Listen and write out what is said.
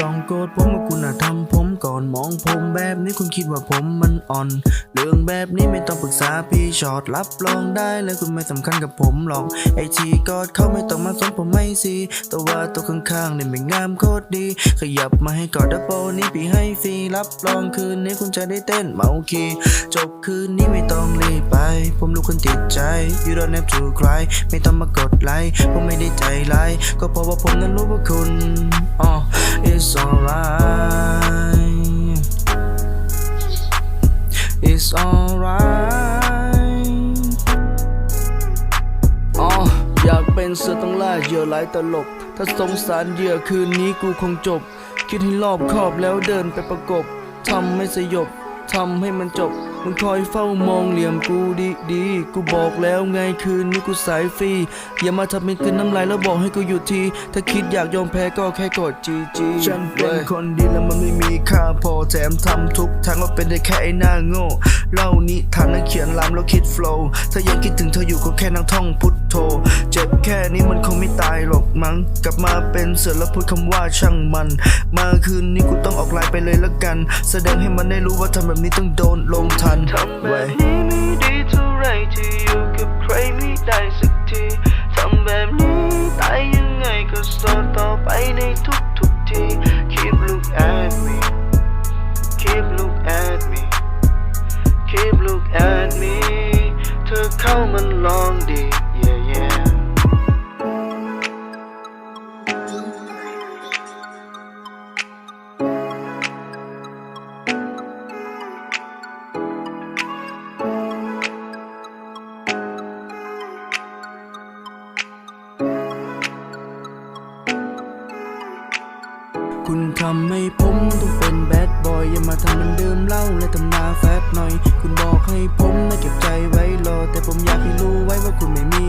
ต้องโกรธผมก่อนมองผมแบบนี้คุณคิดว่าผมมันอ่อน เรื่องแบบนี้ไม่ต้องปรึกษาพี่ชอดรับรองได้เลยคุณไม่สำคัญกับผมหรอก ไอทีกอดเขาไม่ต้องมาสนผมไม่สิแต่ว่าตัวข้างๆเนี่ยไม่งามโคตรดี ขยับมาให้กอดดับโบนี้พี่ให้ฟรีรับรองคืนนี้คุณจะได้เต้นเมาคีจบคืนนี้ไม่ต้องรีบไป ผมรู้คุณติดใจ you don't have to cry ไม่ต้องมากดไลค์ผมไม่ได้ใจร้ายก็เพราะว่าผมนั้นรู้ว่าคุณ it's alright อ๋ออยากเป็นเสือต้องล่าเหยื่อหลายตลบถ้าสงสารเหยื่อคืนนี้กูคงจบ คิดให้รอบคอบแล้วเดินไปประกบ ทำให้สยบ ทำให้มันจบ มึงคอยเฝ้ามองเหลี่ยมกูดีดีกูบอกแล้วไงคืนนี้กูสายฟรี อย่ามาทำเป็นคืนน้ำลายแล้วบอกให้กูหยุดที ถ้าคิดอยากยอมแพ้ก็แค่กดจีจีฉันเป็นคนดีแล้วมันไม่มีค่าพอแถมทำทุกทางว่าเป็นได้แค่ไอ้หน้าโง่เล่านิทานนั่งเขียนลามแล้วคิดโฟล์ถ้ายังคิดถึงเธออยู่ก็แค่นั่งท่องพุทโธเจ็บแค่นี้มันคงไม่ตายหรอกมั้ง กลับมาเป็นเสือแล้วพูดคำว่าช่างมัน มาคืนนี้กูต้องออกไลน์ไปเลยละกัน แสดงให้มันได้รู้ว่าทำแบบนี้ต้องโดนลงทันทำแบบนี้ไม่ดีเท่าไรที่อยู่กับใครไม่ได้สักทีทำแบบนี้ตายยังไงก็สดต่อไปในทุกทุกที Keep look at me Keep look at me Keep look at me เธอเข้ามัน คุณทำให้ผมต้องเป็นแบดบอยอย่ามาทำมันดื่มเหล้าและทำหน้าแฟบหน่อย คุณบอกให้ผมนะเก็บใจไว้รอ แต่ผมอยากให้รู้ไว้ว่าคุณไม่มี